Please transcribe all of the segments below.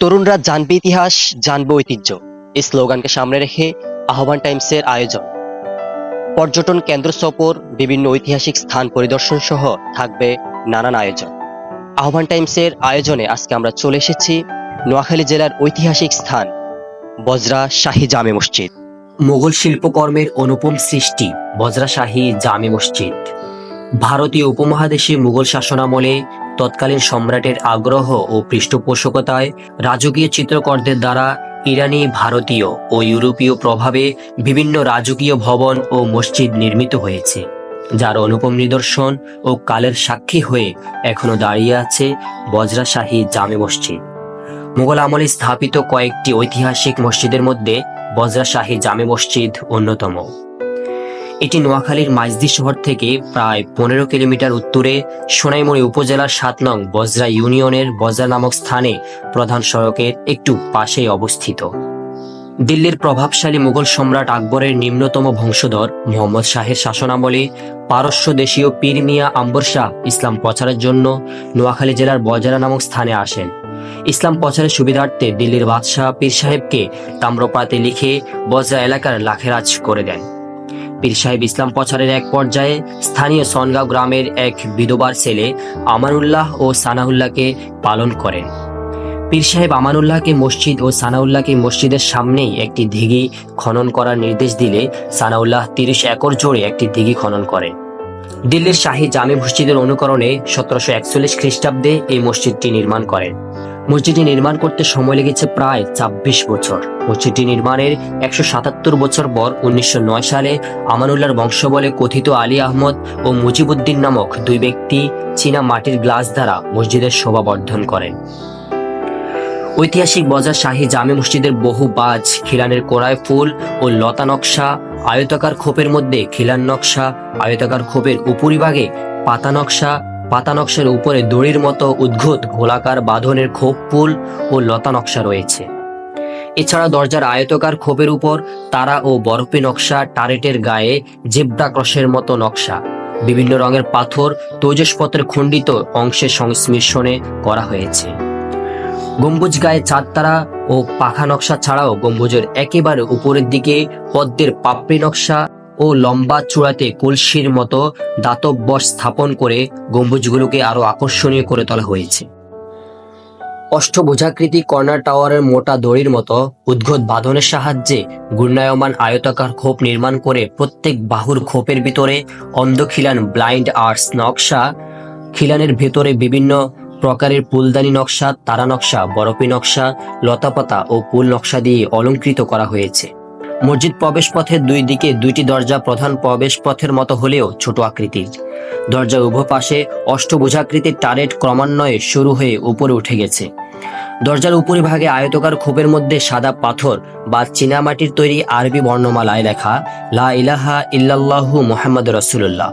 তরুণরা জানবে ইতিহাস, জানবে ঐতিহ্য। এই স্লোগানকে সামনে রেখে আহ্বান টাইমসের আয়োজন। পর্যটন কেন্দ্র সফর, বিভিন্ন ঐতিহাসিক স্থান পরিদর্শন সহ থাকবে নানান আয়োজন। আহ্বান টাইমসের আয়োজনে আজকে আমরা চলে এসেছি নোয়াখালী জেলার ঐতিহাসিক স্থান, বজরা শাহী জামে মসজিদ। মোগল শিল্পকর্মের অনুপম সৃষ্টি বজরাশাহী জামে মসজিদ। ভারতীয় উপমহাদেশে মুঘল শাসনামলে তৎকালীন সম্রাটের আগ্রহ ও পৃষ্ঠপোষকতায় রাজকীয় চিত্রকরদের দ্বারা ইরানি, ভারতীয় ও ইউরোপীয় প্রভাবে বিভিন্ন রাজকীয় ভবন ও মসজিদ নির্মিত হয়েছে, যার অনুপম নিদর্শন ও কালের সাক্ষী হয়ে এখনও দাঁড়িয়ে আছে বজরাশাহী জামে মসজিদ। মুঘল আমলে স্থাপিত কয়েকটি ঐতিহাসিক মসজিদের মধ্যে বজরাশাহী জামে মসজিদ অন্যতম। এটি নোয়াখালীর মাইজদি শহর থেকে প্রায় পনেরো কিলোমিটার উত্তরে সোনাইমুড়ি উপজেলার সাত নং বজরা ইউনিয়নের বজরা নামক স্থানে প্রধান সড়কের একটু পাশেই অবস্থিত। দিল্লির প্রভাবশালী মুঘল সম্রাট আকবরের নিম্নতম বংশধর মোহাম্মদ শাহের শাসনামলে পারস্য দেশীয় পীর মিয়া আম্বর শাহ ইসলাম প্রচারের জন্য নোয়াখালী জেলার বজরা নামক স্থানে আসেন। ইসলাম প্রচারের সুবিধার্থে দিল্লির বাদশাহ পীর সাহেবকে তাম্রপাতে লিখে বজরা এলাকার লাখেরাজ করে দেন। পীর সাহেব ইসলাম প্রচারের এক পর্যায়ে স্থানীয় সনগাঁও গ্রামের এক বিধবার ছেলে আমানুল্লাহ ও সানাউল্লাহকে পালন করেন। পীর সাহেব আমানুল্লাহকে মসজিদ ও সানাউল্লাহকে মসজিদের সামনেই একটি দিঘি খনন করার নির্দেশ দিলে সানাউল্লাহ তিরিশ একর জোরে একটি দিঘি খনন করেন। দিল্লির শাহী জামে মসজিদের অনুকরণে সতেরোশো একচল্লিশ খ্রিস্টাব্দে এই মসজিদটি নির্মাণ করেন। মসজিদটি নির্মাণ করতে সময় লেগেছে প্রায় ছাব্বিশ বছর। মসজিদটি নির্মাণের একশো সাতাত্তর বছর পর উনিশশো নয় সালে আমানুল্লাহর বংশ বলে কথিত আলী আহমদ ও মুজিবুদ্দিন নামক দুই ব্যক্তি চীনা মাটির গ্লাস দ্বারা মসজিদের শোভা বর্ধন করেন। ঐতিহাসিক বজার শাহী জামে মসজিদের বহু বাজ, খিলানের কোড়ায় ফুল ও লতা নকশা, আয়তাকার খোপের মধ্যে খিলান নকশা, আয়তাকার খোপের উপরিভাগে পাতা নকশা পাতা নকশার উপরে দড়ির মতো উদ্ভূত গোলাকার বাঁধনের খোপ ফুল ও লতা নকশা রয়েছে। এছাড়া দরজার আয়তকার খোপের উপর তারা ও বরফি নকশা, টারেটের গায়ে জেব্রা ক্রসের মতো নকশা। বিভিন্ন রঙের পাথর তৈজসপত্রের খণ্ডিত অংশের সংমিশ্রণে করা হয়েছে। গম্বুজ গায়ে চাঁদতারা ও পাখা নকশা ছাড়াও গম্বুজের একেবারে উপরের দিকে পদ্মের পাপড়ি নকশা ও লম্বা চূড়াতে কলসির মতো দাতব্য স্থাপন করে গম্বুজগুলোকে আরও আকর্ষণীয় করে তোলা হয়েছে। অষ্টভুজাকৃতি কর্নার টাওয়ারের মোটা দড়ির মতো উদ্গত বাঁধনের সাহায্যে ঘূর্ণায়মান আয়তাকার খোপ নির্মাণ করে প্রত্যেক বাহুর খোপের ভিতরে অন্ধখিলান ব্লাইন্ড আর্টস নকশা, খিলানের ভেতরে বিভিন্ন প্রকারের ফুলদানি নকশা, তারা নকশা, বরফি নকশা, লতাপাতা ও ফুল নকশা দিয়ে অলঙ্কৃত করা হয়েছে। মসজিদ প্রবেশ পথের দুই দিকে দুইটি দরজা প্রধান প্রবেশ পথের মতো হলেও ছোট আকৃতির। দরজার উভয় পাশে অষ্টভুজাকৃতির টারেট ক্রমান্বয়ে শুরু হয়ে উপরে উঠে গেছে। দরজার উপরিভাগে আয়তকার খোপের মধ্যে সাদা পাথর বা চীনামাটির তৈরি আরবি বর্ণমালায় লেখা, লা ইলাহা ইল্লাল্লাহু মুহাম্মদ রসুল্লাহ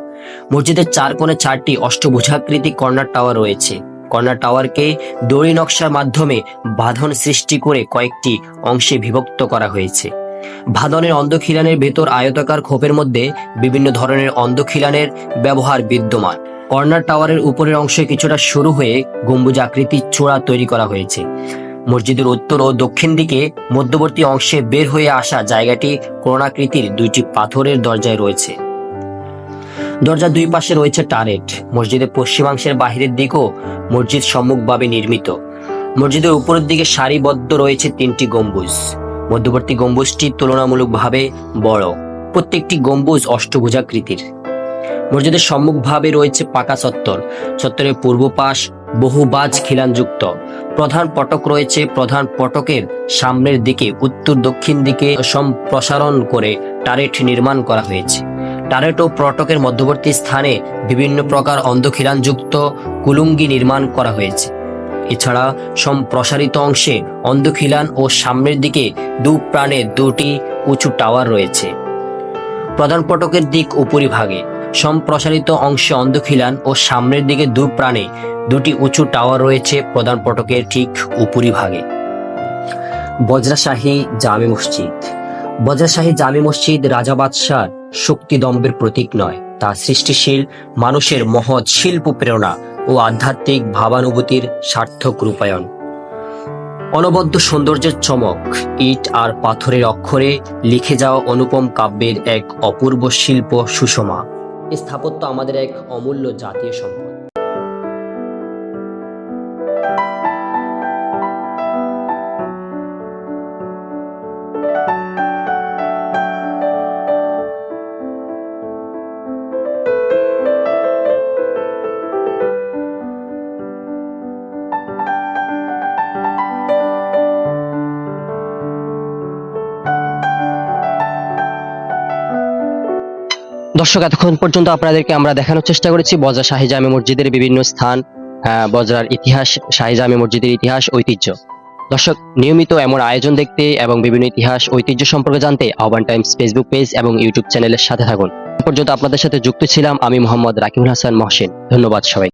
মসজিদের চার কোণে চারটি অষ্টভুজাকৃতি কর্নার টাওয়ার রয়েছে। কর্নার টাওয়ারকে দড়ি নকশার মাধ্যমে বাঁধন সৃষ্টি করে কয়েকটি অংশে বিভক্ত করা হয়েছে। ভাদনের অন্ধখিলানের ভেতর আয়তাকার খোপের মধ্যে বিভিন্ন ধরনের অন্ধখিলানের ব্যবহার বিদ্যমান। কর্নার টাওয়ারের উপরের অংশে কিছুটা শুরু হয়ে গম্বুজ আকৃতির চূড়া তৈরি করা হয়েছে। মসজিদের উত্তর ও দক্ষিণ দিকে মধ্যবর্তী অংশে বের হয়ে আসা জায়গাটি করোনাকৃতির দুইটি পাথরের দরজায় রয়েছে। দরজার দুই পাশে রয়েছে টারেট মসজিদের পশ্চিমাংশের বাহিরের দিকও মসজিদ সম্মুখভাবে নির্মিত। মসজিদের উপরের দিকে সারিবদ্ধ রয়েছে তিনটি গম্বুজ। মধ্যবর্তী গম্বুজটি তুলনামূলকভাবে বড়। প্রত্যেকটি গম্বুজ অষ্টভুজাকৃতির। মসজিদের সম্মুখভাবে রয়েছে পাকা চত্বর। চত্বরের পূর্ব পাশ বহু বাজ খিলানযুক্ত। প্রধান পটক রয়েছে। প্রধান পটকের সামনের দিকে উত্তর দক্ষিণ দিকে সম্প্রসারণ করে টারেট নির্মাণ করা হয়েছে। টারেট ও প্রটকের মধ্যবর্তী স্থানে বিভিন্ন প্রকার অন্ধখিলানযুক্ত কুলুঙ্গি নির্মাণ করা হয়েছে। এছাড়া সম্প্রসারিত অংশে অন্ধখিলান ও সামনের দিকে দু প্রাণে দুটি উঁচু টাওয়ার রয়েছে। প্রধান পটকের দিক উপরিভাগে সম্প্রসারিত অংশে অন্ধখিলান ও সামনের দিকে দু প্রাণে দুটি উঁচু টাওয়ার রয়েছে প্রধান পটকের ঠিক উপরিভাগে। বজ্রাশাহী জামে মসজিদ। বজ্রাশাহী জামে মসজিদ রাজা বাদশার শক্তিদম্ভের প্রতীক নয়। তা সৃষ্টিশীল মানুষের মহৎ শিল্প প্রেরণা ও আধ্যাত্মিক ভাবানুভূতির সার্থক রূপায়ণ। অনবদ্য সৌন্দর্যের চমক, ইট আর পাথরের অক্ষরে লিখে যাওয়া অনুপম কাব্যের এক অপূর্ব শিল্প সুষমা। স্থাপত্য আমাদের এক অমূল্য জাতীয় সম্পদ। দর্শক এতক্ষণ পর্যন্ত আপনাদেরকে আমরা দেখানোর চেষ্টা করেছি বজরা শাহী জামে মসজিদের বিভিন্ন স্থান আহ, বজরার ইতিহাস শাহী জামে মসজিদের ইতিহাস ঐতিহ্য। দর্শক নিয়মিত এমন আয়োজন দেখতে এবং বিভিন্ন ইতিহাস ঐতিহ্য সম্পর্কে জানতে আহ্বান টাইমস ফেসবুক পেজ এবং ইউটিউব চ্যানেলের সাথে থাকুন। পর্যন্ত আপনাদের সাথে যুক্ত ছিলাম আমি মোহাম্মদ রাকিবুল হাসান মহসেন। ধন্যবাদ সবাই